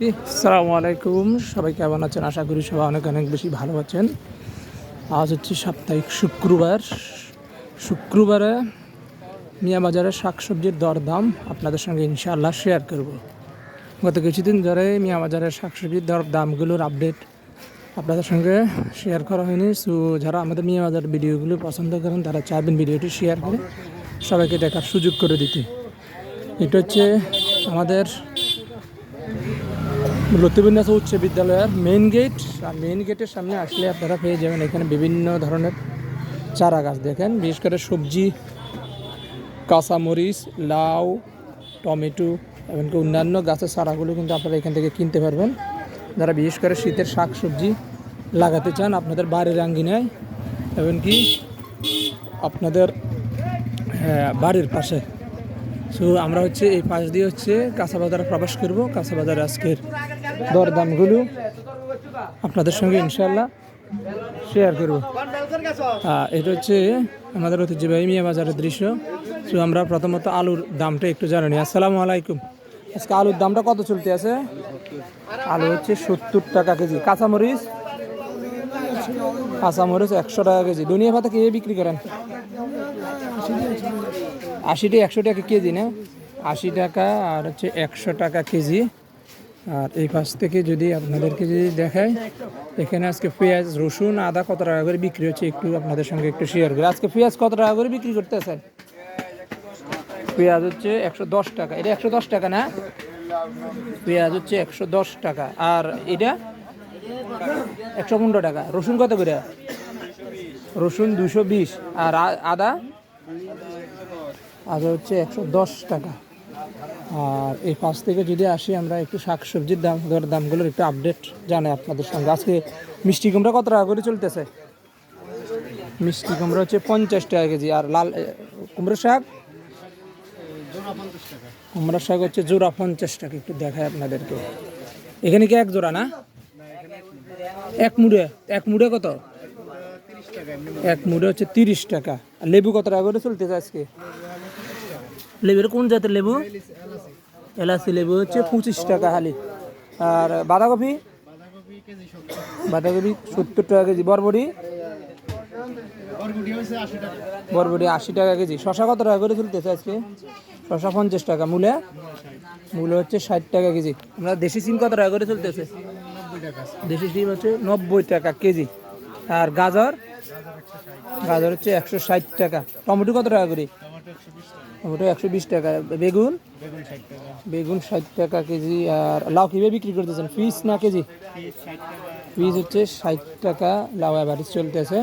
আসসালামু আলাইকুম। সবাই কেমন আছেন? আশা করি সবাই অনেক অনেক বেশি ভালো আছেন। আজ হচ্ছে সাপ্তাহিক শুক্রবার। শুক্রবারে মিয়া বাজারের শাকসবজির দরদাম আপনাদের সঙ্গে ইনশাআল্লাহ শেয়ার করব। গত কিছুদিন ধরে মিয়া বাজারের শাকসবজির দর দামগুলোর আপডেট আপনাদের সঙ্গে শেয়ার করা হয়নি। সো যারা আমাদের মিয়া বাজার ভিডিওগুলো পছন্দ করেন, তারা চাইবেন ভিডিওটি শেয়ার করে সবাইকে দেখার সুযোগ করে দিতে। এটা হচ্ছে আমাদের লতিবিন্যাস উচ্চ বিদ্যালয়ের মেইন গেট আর মেইন গেটের সামনে আসলে আপনারা পেয়ে যাবেন এখানে বিভিন্ন ধরনের চারা গাছ দেখেন। বিশেষ করে সবজি কাঁচামরিচ লাউ টমেটো এমনকি অন্যান্য গাছের চারাগুলো কিন্তু আপনারা এখান থেকে কিনতে পারবেন। যারা বিশেষ করে শীতের শাক সবজি লাগাতে চান আপনাদের বাড়ির আঙ্গিনায় এমনকি আপনাদের আহ, বাড়ির পাশে। সো আমরা হচ্ছে এই পাশ দিয়ে হচ্ছে কাঁচা বাজারে প্রবেশ করব। কাঁচা বাজারে আজকের দরদামগুলো আপনাদের সঙ্গে ইনশাল্লাহ শেয়ার করব। এটা হচ্ছে আমাদের ঐতিহ্যবাহী মিয়া বাজারের দৃশ্য। সো আমরা প্রথমত আলুর দামটা একটু জানি। আসসালামু আলাইকুম। আজকে আলুর দামটা কত চলতে আছে? আলু হচ্ছে সত্তর টাকা কেজি। কাঁচামরিচ? কাঁচামরিচ একশো টাকা কেজি। দুনিয়া ভাতে কে বিক্রি করেন? আশিটি একশো টাকা কেজি না? আশি টাকা আর হচ্ছে একশো টাকা কেজি। আর এই পাশ থেকে যদি আপনাদেরকে যদি দেখায় এখানে আজকে পেঁয়াজ, রসুন, আদা কত টাকা করে বিক্রি হচ্ছে একটু আপনাদের সঙ্গে একটু শেয়ার করি। আজকে পেঁয়াজ কত টাকা করে বিক্রি করতেছেন? পেঁয়াজ হচ্ছে একশো দশ টাকা। এটা একশো দশ টাকা না? পেঁয়াজ হচ্ছে একশো দশ টাকা। আর এটা একশো পনেরো টাকা। রসুন কত করে? রসুন দুশো বিশ। আর আদা? আদা হচ্ছে একশো দশ টাকা। আর এই পাশ থেকে যদি আসি আমরা একটু শাক সবজির দাম, দর দামগুলোর একটু আপডেট জানাই আপনাদের সঙ্গে। আজকে মিষ্টি কুমড়া কত টাকা করে চলতেছে? মিষ্টি কুমড়া হচ্ছে পঞ্চাশ টাকা কেজি, আর লাল কুমড়ো শাক? কুমড়ো শাক হচ্ছে জোড়া পঞ্চাশ টাকা, একটু দেখায় আপনাদেরকে। এখানে কি এক জোড়া না? এক মুড়ে এক মুড়ে কত? এক মুড়ে হচ্ছে তিরিশ টাকা। আর লেবু কত টাকা করে চলতেছে আজকে? লেবুর কোন জাতের লেবু? এলাচি লেবু, হচ্ছে পঁচিশ টাকা হালি। আর বাঁধাকপি? বাঁধাকপি সত্তর টাকা কেজি। বরবটি? বরবটি আশি টাকা কেজি। শশা কত টাকা করে চলতেছে আজকে? শশা পঞ্চাশ টাকা। মূলে? মূলে হচ্ছে ষাট টাকা কেজি। আমরা দেশি সিম কত টাকা করে চলতেছে দেশি সিম হচ্ছে নব্বই টাকা কেজি। আর গাজর? গাজর হচ্ছে একশো ষাট টাকা। টমেটো কত টাকা করে? টমেটো একশো বিশ টাকা। বেগুন? বেগুন ষাট টাকা কেজি। আর লাউ কীভাবে বিক্রি করতেছেন? পিস না কেজি? পিস হচ্ছে ষাট টাকা। লাউ এবার চলতেছে।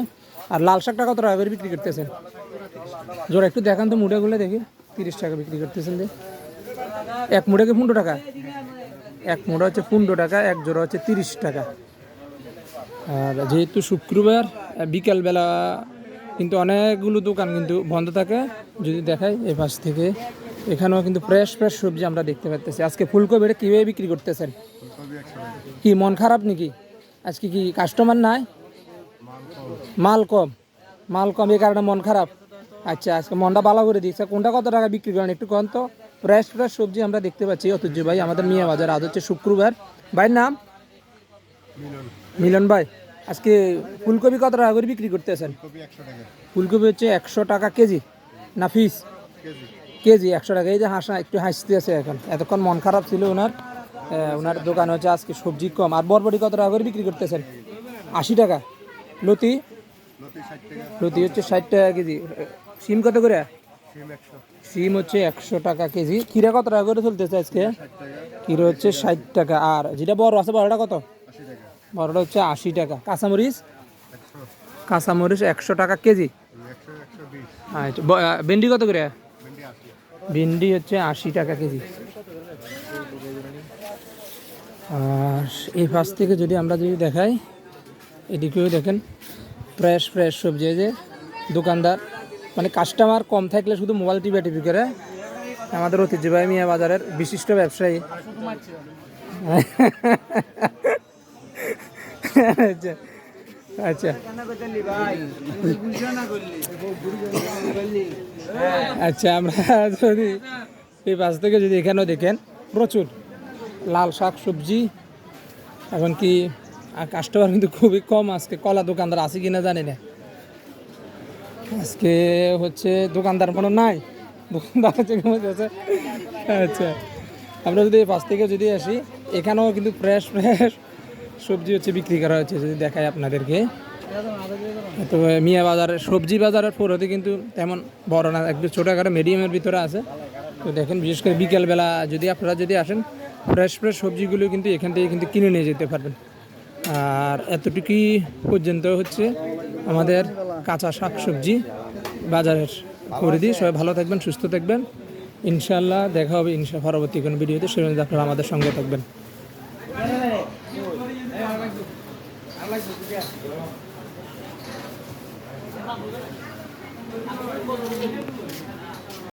আর লাল শাকটা কত টাকা করে বিক্রি করতেছেন? জোর একটু দেখান তো মুড়েগুলো দেখি। তিরিশ টাকা বিক্রি করতেছেন যে। এক মুড়েকে পনেরো টাকা। এক মুড়া হচ্ছে পনেরো টাকা, এক জোড়া হচ্ছে তিরিশ টাকা। আর যেহেতু শুক্রবার, বিকালবেলা কিন্তু অনেকগুলো দোকান কিন্তু বন্ধ থাকে। যদি দেখাই এই পাশ থেকে, এখানেও কিন্তু ফ্রেশ ফ্রেশ সবজি আমরা দেখতে পাচ্ছি আজকে ফুলকপি এটা কীভাবে বিক্রি করতেছেন? কি, মন খারাপ নাকি? আজকে কি কাস্টমার নাই? মাল কম। মাল কম এই কারণে মন খারাপ। আচ্ছা আজকে মনটা ভালো করে দিচ্ছে কোনটা কত টাকা বিক্রি করেন একটু কম তো? ফ্রেশ ফ্রেশ সবজি আমরা দেখতে পাচ্ছি। ঐতিহ্য ভাই, আমাদের মিয়া বাজার, আজ হচ্ছে শুক্রবার। ভাইয়ের নাম? মিলন ভাই। আজকে ফুলকপি কত টাকা করে বিক্রি করতেছেন? ফুলকপি হচ্ছে একশো টাকা কেজি। না ফিস? কেজি। একশো টাকা। এই যে হাসা একটু হাসতে আছে এখন। এতক্ষণ মন খারাপ ছিল ওনার। ওনার দোকানে হচ্ছে আজকে সবজি কম। আর বরবটি কত টাকা করে বিক্রি করতেছেন? আশি টাকা। লতি? লতি হচ্ছে ষাট টাকা কেজি। সিম কত করে? সিম হচ্ছে একশো টাকা কেজি। কিরা কত টাকা করে চলতেছে আজকে? কিরা হচ্ছে ষাট টাকা। আর যেটা বড় আছে বড়টা কত? বড়টা হচ্ছে আশি টাকা। কাঁচামরিচ? কাঁচামরিচ একশো টাকা কেজি। আচ্ছা ভেন্ডি কত করে? ভেন্ডি হচ্ছে আশি টাকা কেজি। আর এই পাশ থেকে যদি আমরা যদি দেখাই, এদিকেও দেখেন ফ্রেশ ফ্রেশ সবজি। যে দোকানদার মানে কাস্টমার কম থাকলে শুধু মোবাইল টিপে টিপি করে। আমাদের ঐতিহ্যবাহী মিয়া বাজারের বিশিষ্ট ব্যবসায়ী। আচ্ছা। আচ্ছা। আচ্ছা আমরা যদি এই পাশ থেকে যদি এখানেও দেখেন, প্রচুর লাল শাক সবজি, এখন কি কাস্টমার কিন্তু খুবই কম আজকে, কলা দোকানদার আছে কিনা জানি না। আজকে হচ্ছে দোকানদার কোনো নাই, দোকানদার হচ্ছে? আচ্ছা আমরা যদি পাশ থেকে যদি আসি, এখানেও কিন্তু ফ্রেশ ফ্রেশ সবজি হচ্ছে বিক্রি করা হচ্ছে, যদি দেখায় আপনাদেরকে। তো মিয়া বাজারের সবজি বাজারের পরতে কিন্তু তেমন বড় না, একটু ছোটো আকারে মিডিয়ামের ভিতরে আছে। তো দেখেন, বিশেষ করে বিকেলবেলা যদি আপনারা যদি আসেন ফ্রেশ ফ্রেশ সবজিগুলো কিন্তু এখান থেকে কিন্তু কিনে নিয়ে যেতে পারবেন। আর এতটুকুই পর্যন্ত হচ্ছে আমাদের কাঁচা শাক সবজি বাজারের দিই সবাই ভালো থাকবেন, সুস্থ থাকবেন। ইনশাল্লাহ দেখা হবে ইনশা, পরবর্তী কোনো ভিডিওতে। সেখানে আপনারা আমাদের সঙ্গে থাকবেন। 有。